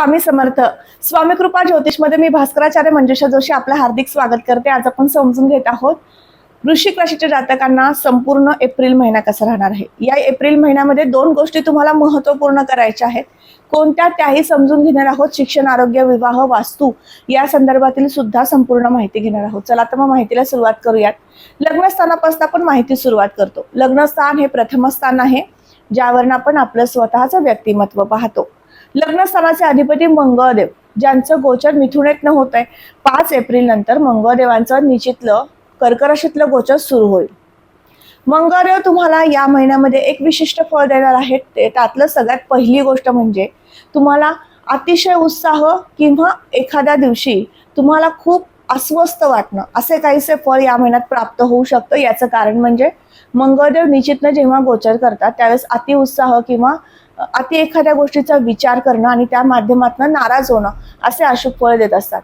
स्वामी समर्थ. स्वामी कृपा ज्योतिषमध्ये मी भास्कराचार्य मंजुषा जोशी आपलं हार्दिक स्वागत करते. आज आपण समजून घेत आहोत वृश्चिक राशीच्या जातकांना संपूर्ण एप्रिल महिना कसा राहणार आहे? या एप्रिल महिन्यामध्ये दोन गोष्टी तुम्हाला महत्त्वपूर्ण करायच्या आहेत. कोणत्या त्याही समजून घेणार आहोत? शिक्षण आरोग्य विवाह वास्तू या संदर्भातील सुद्धा संपूर्ण माहिती घेणार आहोत. चला तर मग माहितीला सुरुवात करूयात. लग्नस्थानापासून आपण माहिती सुरुवात करतो. लग्नस्थान हे प्रथम स्थान आहे ज्यावरून आपण आपलं स्वतःचं व्यक्तिमत्व पाहतो. लग्नस्थानाचे अधिपती मंगळदेव ज्यांचं गोचर मिथुनेत न होत आहे पाच एप्रिल नंतर मंगळदेवांचं निश्चितलं कर्कराशीतलं गोचर सुरू होईल. मंगळदेव तुम्हाला या महिन्यामध्ये एक विशिष्ट फळ देणार आहेत. ते त्यातलं सगळ्यात पहिली गोष्ट म्हणजे तुम्हाला अतिशय उत्साह किंवा एखाद्या दिवशी तुम्हाला खूप अस्वस्थ वाटणं. असे काहीसे फळ या महिन्यात प्राप्त होऊ शकतं. याचं कारण म्हणजे मंगळदेव निश्चितनं जेव्हा गोचर करतात त्यावेळेस अतिउत्साह किंवा अति एखाद्या गोष्टीचा विचार करणं आणि त्या माध्यमातून नाराज होणं असे अशुभ फळ देत असतात.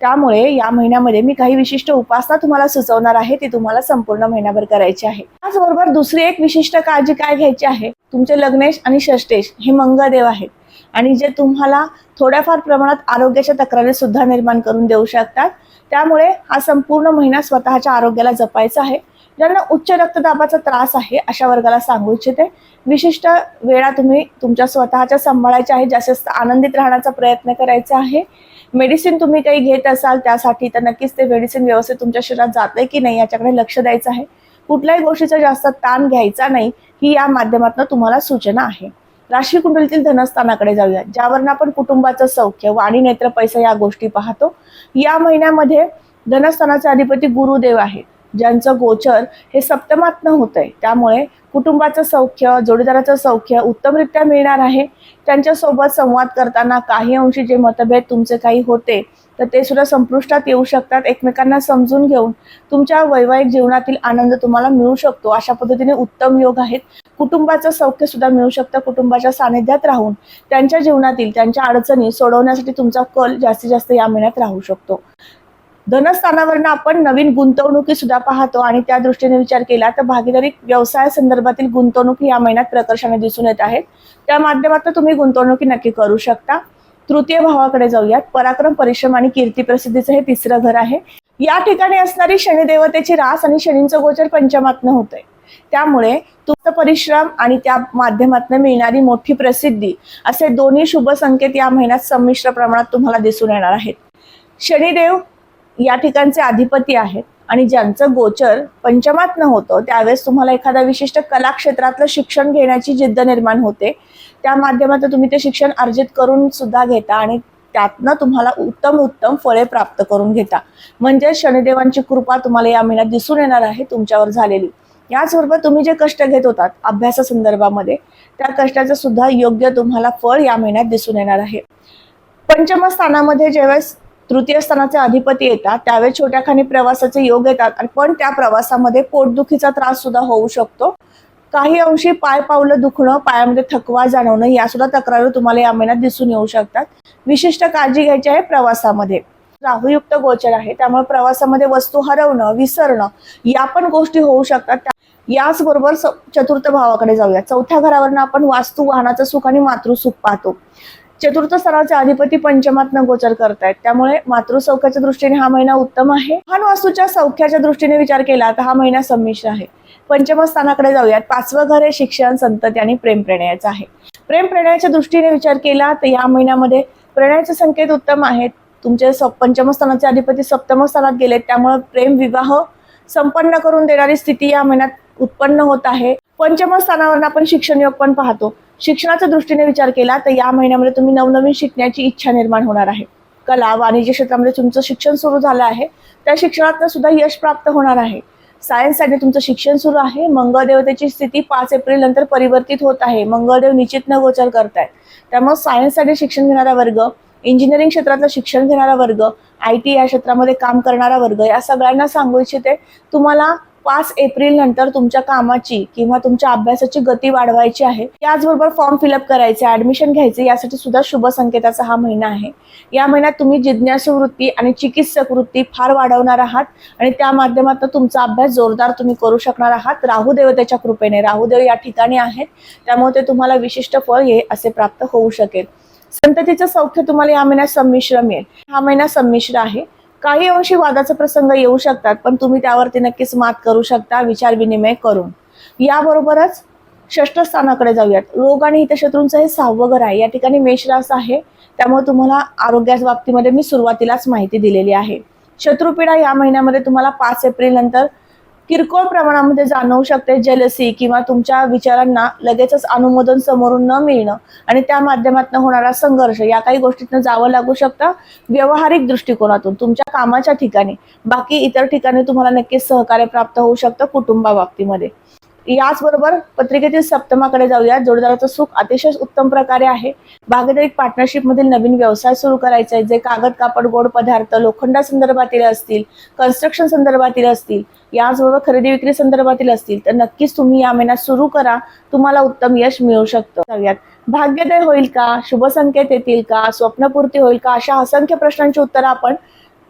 त्यामुळे या महिन्यामध्ये मी काही विशिष्ट उपासना तुम्हाला सुचवणार आहे ती तुम्हाला संपूर्ण महिन्याभर करायची आहे. त्याचबरोबर दुसरी एक विशिष्ट काळजी काय घ्यायची आहे? तुमचे लग्नेश आणि षष्टेश हे मंगळदेव आहेत आणि जे तुम्हाला थोड्याफार प्रमाणात आरोग्याच्या तक्रारी सुद्धा निर्माण करून देऊ शकतात. त्यामुळे हा संपूर्ण महिना स्वतःच्या आरोग्याला जपायचा आहे. ज्यांना उच्च रक्तदाबाचा त्रास आहे अशा वर्गाला सांगू इच्छिते. विशिष्ट वेळा तुम्ही तुमच्या स्वतःच्या सांभाळायच्या आहे जास्तीत जास्त आनंदित राहण्याचा प्रयत्न करायचा आहे. मेडिसिन तुम्ही काही घेत असाल त्यासाठी तर नक्कीच ते मेडिसिन व्यवस्थित तुमच्या शरीरात जाते की नाही याच्याकडे लक्ष द्यायचं आहे. कुठल्याही गोष्टीचा जास्त ताण घ्यायचा नाही ही या माध्यमातून तुम्हाला सूचना आहे. राशी कुंडलीतील धनस्थानाकडे जाऊया ज्यावरून आपण कुटुंबाचं सौख्य वाणी नेत्र पैसा या गोष्टी पाहतो. या महिन्यामध्ये धनस्थानाचे अधिपती गुरुदेव आहेत. ज्यांचं गोचर हे सप्तमातनं होत आहे त्यामुळे कुटुंबाचं सौख्य जोडीदाराचं सौख्य उत्तमरित्या मिळणार आहे. त्यांच्यासोबत संवाद करताना काही अंशी जे मतभेद तुमचे काही होते तर ते सुद्धा संपुष्टात येऊ शकतात एकमेकांना समजून घेऊन. तुमच्या वैवाहिक जीवनातील आनंद तुम्हाला मिळू शकतो. अशा पद्धतीने उत्तम योग आहेत. कुटुंबाचं सौख्य सुद्धा मिळू शकतं. कुटुंबाच्या सानिध्यात राहून त्यांच्या जीवनातील त्यांच्या अडचणी सोडवण्यासाठी तुमचा कल जास्तीत जास्त या महिन्यात राहू शकतो. धनस्थानावरनं आपण नवीन गुंतवणुकी सुद्धा पाहतो आणि त्या दृष्टीने विचार केला तर भागीदारी व्यवसाय संदर्भातील गुंतवणुकी या महिन्यात प्रकर्षाने दिसून येत आहेत. त्या माध्यमातून तुम्ही गुंतवणुकी नक्की करू शकता. तृतीय भावाकडे जाऊयात. पराक्रम परिश्रम आणि कीर्ती प्रसिद्धीचं हे तिसरं घर आहे. या ठिकाणी असणारी शनिदेवतेची रास आणि शनींचं गोचर पंचमातनं होतंय. त्यामुळे तुमचा परिश्रम आणि त्या माध्यमातून मिळणारी मोठी प्रसिद्धी असे दोन्ही शुभ संकेत या महिन्यात संमिश्र प्रमाणात तुम्हाला दिसून येणार आहेत. शनिदेव या ठिकाणचे अधिपती आहेत. आणि ज्यांचं गोचर पंचमात न होतं त्यावेळेस तुम्हाला एखाद्या विशिष्ट कला क्षेत्रातलं शिक्षण घेण्याची जिद्द निर्माण होते. त्या माध्यमातून तुम्ही ते शिक्षण अर्जित करून सुद्धा घेता आणि त्यातनं तुम्हाला उत्तम उत्तम फळे प्राप्त करून घेता. म्हणजे शनिदेवांची कृपा तुम्हाला या महिन्यात दिसून येणार आहे तुमच्यावर झालेली. याचबरोबर तुम्ही जे कष्ट घेत होतात अभ्यासासंदर्भामध्ये त्या कष्टाचं सुद्धा योग्य तुम्हाला फळ या महिन्यात दिसून येणार आहे. पंचम स्थानामध्ये ज्यावेळेस तृतीय स्थानाचे अधिपती येतात त्यावेळेस छोट्या खानी प्रवासाचे योग येतात आणि पण त्या प्रवासामध्ये पोटदुखीचा त्रास सुद्धा होऊ शकतो. काही अंशी पाय पावलं दुखणं पायामध्ये थकवा जाणवणं या सुद्धा तक्रारी तुम्हाला या महिन्यात दिसून येऊ शकतात. विशिष्ट काळजी घ्यायची आहे प्रवासामध्ये. राहुयुक्त गोचर आहे त्यामुळे प्रवासामध्ये वस्तू हरवणं विसरणं या पण गोष्टी होऊ शकतात. याचबरोबर चतुर्थ भावाकडे जाऊया. चौथ्या घरावरनं आपण वास्तू वाहनाचं सुख आणि मातृसुख पाहतो. चतुर्थ स्तराचे अधिपती पंचमातनं गोचर करतायत. त्यामुळे मातृसौख्याच्या दृष्टीने हा महिना उत्तम आहे. हा वास्तूच्या सौख्याच्या दृष्टीने विचार केला तर हा महिना संमिश्र आहे. पंचम स्थानाकडे जाऊयात. पाचवं घर हे शिक्षण संतती आणि प्रेम प्रणयाचं आहे. प्रेम प्रणयाच्या दृष्टीने विचार केला तर या महिन्यामध्ये प्रणयाचे संकेत उत्तम आहेत. तुमचे पंचमस्थानाचे पंचम स्थानाचे अधिपती सप्तम स्थानात गेलेत. त्यामुळे प्रेम विवाह संपन्न करून देणारी स्थिती या महिन्यात उत्पन्न होत आहे. पंचम स्थानावर आपण शिक्षण योग पण पाहतो. शिक्षणाच्या दृष्टीने विचार केला तर या महिन्यामध्ये तुम्ही नवनवीन शिकण्याची इच्छा निर्माण होणार आहे. कला वाणिज्य क्षेत्रामध्ये तुमचं शिक्षण सुरू झालं आहे. त्या शिक्षणातनं सुद्धा यश प्राप्त होणार आहे. सायन्ससाठी तुमचं शिक्षण सुरू आहे. मंगळदेवतेची स्थिती पाच एप्रिल नंतर परिवर्तित होत आहे. मंगळदेव निश्चित न गोचर करतायत. त्यामुळे सायन्ससाठी शिक्षण घेणारा वर्ग इंजिनिअरिंग क्षेत्रातलं शिक्षण घेणारा वर्ग आय टी या क्षेत्रामध्ये काम करणारा वर्ग या सगळ्यांना सांगू इच्छिते. तुम्हाला पाच एप्रिल नंतर तुमच्या कामाची किंवा तुमच्या अभ्यासाची गती वाढवायची आहे. याचबरोबर फॉर्म फिलअप करायचे ऍडमिशन घ्यायचे यासाठी सुद्धा शुभ संकेताचा हा महिना आहे. या महिन्यात तुम्ही जिज्ञासू वृत्ती आणि चिकित्सक वृत्ती फार वाढवणार आहात आणि त्या माध्यमातून तुमचा अभ्यास जोरदार तुम्ही करू शकणार आहात. राहू देवतेच्या कृपेने. राहुदेव या ठिकाणी आहेत. त्यामुळे ते तुम्हाला विशिष्ट फळ हे असे प्राप्त होऊ शकेल. संततीचं सौख्य तुम्हाला या महिन्यात संमिश्र मिळेल. हा महिना संमिश्र आहे. काही अंशी वादाचे प्रसंग येऊ शकतात पण तुम्ही त्यावरती नक्कीच मात करू शकता विचार विनिमय करून. याबरोबरच षष्ठस्थानाकडे जाऊयात. रोग आणि हितशत्रूंचं हे सहावं घर आहे. या ठिकाणी मेषरास आहे. त्यामुळे तुम्हाला आरोग्याच्या बाबतीमध्ये मी सुरुवातीलाच माहिती दिलेली आहे. शत्रुपीडा या महिन्यामध्ये तुम्हाला पाच एप्रिल नंतर किरकोळ प्रमाणामध्ये जाणवू शकते जलसी किंवा तुमच्या विचारांना लगेचच अनुमोदन समोरून न मिळणं आणि त्या माध्यमातून होणारा संघर्ष या काही गोष्टीतनं जावं लागू शकतं व्यावहारिक दृष्टिकोनातून तुमच्या कामाच्या ठिकाणी. बाकी इतर ठिकाणी तुम्हाला नक्कीच सहकार्य प्राप्त होऊ शकतं कुटुंबाबाबतीमध्ये. याचबरोबर पत्रिकेतील सप्तमाकडे जाऊया. जोडदाराचं सुख अतिशय उत्तम प्रकारे आहे. भागीदारी पार्टनरशिप मधील नवीन व्यवसाय सुरू करायचे आहे जे कागद कापड गोड पदार्थ लोखंडा संदर्भातील असतील कन्स्ट्रक्शन संदर्भातील असतील याचबरोबर खरेदी विक्री संदर्भातील असतील तर नक्कीच तुम्ही या महिन्यात सुरू करा. तुम्हाला उत्तम यश मिळू शकतं. जाऊयात. भाग्योदय होईल का? शुभ संकेत येतील का? स्वप्नपूर्ती होईल का? अशा असंख्य प्रश्नांची उत्तरं आपण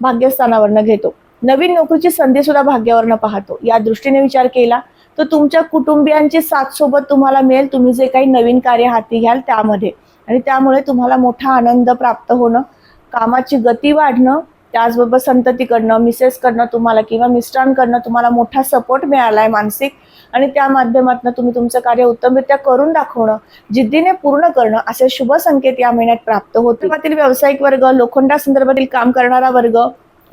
भाग्यस्थानावरनं घेतो. नवीन नोकरीची संधी सुद्धा भाग्यावरनं पाहतो. या दृष्टीने विचार केला तर तुमच्या कुटुंबियांची साथ सोबत तुम्हाला मिळेल. तुम्ही जे काही नवीन कार्य हाती घ्याल त्यामध्ये. आणि त्यामुळे तुम्हाला मोठा आनंद प्राप्त होणं कामाची गती वाढणं त्याचबरोबर संततीकडनं मिसेसकडनं तुम्हाला किंवा मिस्टरांकडनं तुम्हाला मोठा सपोर्ट मिळाला आहे मानसिक. आणि त्या माध्यमातून तुम्ही तुमचं कार्य उत्तमरित्या करून दाखवणं जिद्दीने पूर्ण करणं असे शुभ संकेत या महिन्यात प्राप्त होतील. कुटुंबातील व्यावसायिक वर्ग लोखंडा संदर्भातील काम करणारा वर्ग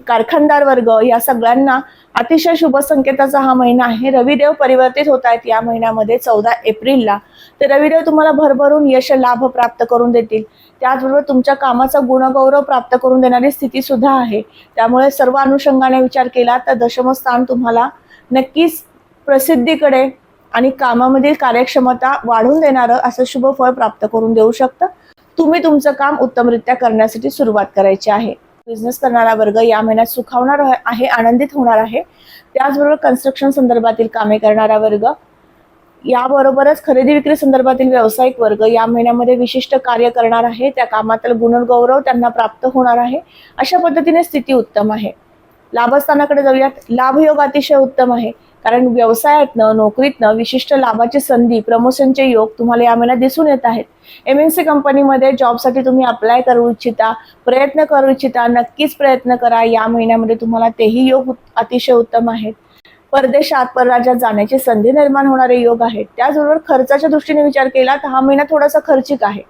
कारखानदार वर्ग या सगळ्यांना अतिशय शुभ संकेताचा हा महिना आहे. रविदेव परिवर्तित होत आहेत या महिन्यामध्ये चौदा एप्रिलला. तर रविदेव तुम्हाला भरभरून यश लाभ प्राप्त करून देतील. त्याचबरोबर तुमच्या कामाचा गुणगौरव प्राप्त करून देणारी स्थिती सुद्धा आहे. त्यामुळे सर्व अनुषंगाने विचार केला तर दशमस्थान तुम्हाला नक्कीच प्रसिद्धीकडे आणि कामामधील कार्यक्षमता वाढवून देणारं असं शुभ फळ प्राप्त करून देऊ शकतं. तुम्ही तुमचं काम उत्तमरित्या करण्यासाठी सुरुवात करायची आहे. बिझनेस करणारा वर्ग या महिन्यात सुखावणार आहे आनंदित होणार आहे. त्याचबरोबर कन्स्ट्रक्शन संदर्भातील कामे करणारा वर्ग याबरोबरच खरेदी विक्री संदर्भातील व्यावसायिक वर्ग या महिन्यामध्ये विशिष्ट कार्य करणार आहे. त्या कामातील गुणगौरव त्यांना प्राप्त होणार आहे. अशा पद्धतीने स्थिती उत्तम आहे. लाभस्थानाकडे जाऊयात. लाभयोग अतिशय उत्तम आहे. कारण व्यवसायातनं नोकरीतनं विशिष्ट लाभाची संधी प्रमोशनचे योग तुम्हाला या महिन्यात दिसून येत आहेत. एम एन सी कंपनीमध्ये जॉबसाठी तुम्ही अप्लाय करू इच्छिता प्रयत्न करू इच्छिता नक्कीच प्रयत्न करा. या महिन्यामध्ये तुम्हाला तेही योग अतिशय उत्तम आहेत. परदेशात परराज्यात जाण्याची संधी निर्माण होणारे योग आहेत. त्याचबरोबर खर्चाच्या दृष्टीने विचार केला तर हा महिना थोडासा खर्चिक आहे.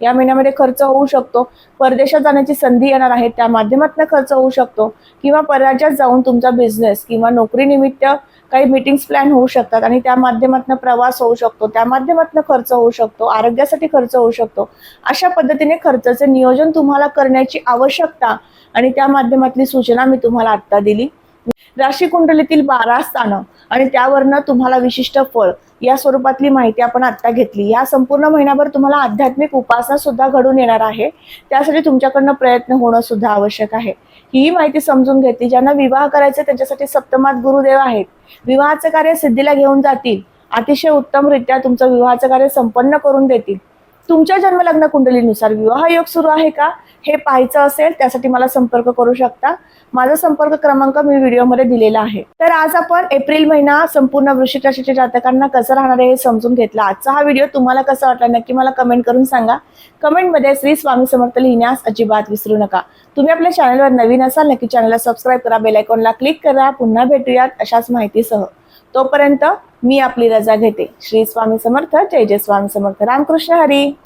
या महिन्यामध्ये खर्च होऊ शकतो. परदेशात जाण्याची संधी येणार आहे. त्या माध्यमातून खर्च होऊ शकतो. किंवा परराज्यात जाऊन तुमचा बिझनेस किंवा नोकरीनिमित्त काही मीटिंग्स प्लॅन होऊ शकतात आणि त्या माध्यमातून प्रवास होऊ शकतो त्या माध्यमातून खर्च होऊ शकतो आरोग्यासाठी खर्च होऊ शकतो. अशा पद्धतीने खर्चाचे नियोजन तुम्हाला करण्याची आवश्यकता आणि त्या माध्यमातली सूचना मी तुम्हाला आत्ता दिली. राशी कुंडलीतील बारा स्थानं आणि त्यावरनं तुम्हाला विशिष्ट फळ या स्वरूपातली माहिती आपण आत्ता घेतली. या संपूर्ण महिन्याभर तुम्हाला आध्यात्मिक उपासना सुद्धा घडून येणार आहे. त्यासाठी तुमच्याकडनं प्रयत्न होणं सुद्धा आवश्यक आहे. ही माहिती समजून घेतली. ज्यांना विवाह करायचे त्यांच्यासाठी सप्तमात गुरुदेव आहेत. विवाहाचं कार्य सिद्धीला घेऊन जातील. अतिशय उत्तमरित्या तुमचं विवाहाचं कार्य संपन्न करून देतील. तुमच्या जन्मलग्न कुंडलीनुसार विवाह योग सुरू आहे का? हे पाहायचं असेल त्यासाठी मला संपर्क करू शकता. माझा संपर्क क्रमांक मी व्हिडिओमध्ये दिलेला आहे. तर आज आपण एप्रिल महिना संपूर्ण वृश्चिक राशीच्या जातकांना कसं राहणार आहे हे समजून घेतला. आजचा हा व्हिडिओ तुम्हाला कसा वाटला नक्की मला कमेंट करून सांगा. कमेंटमध्ये श्री स्वामी समर्थ लिहिण्यास अजिबात विसरू नका. तुम्ही आपल्या चॅनलवर नवीन असाल नक्की चॅनलला सबस्क्राईब करा बेलायकॉनला क्लिक करा. पुन्हा भेटूयात अशाच माहितीसह. तोपर्यंत मी आपली रजा घेते. श्री स्वामी समर्थ जय जय स्वामी समर्थ. रामकृष्ण हरी.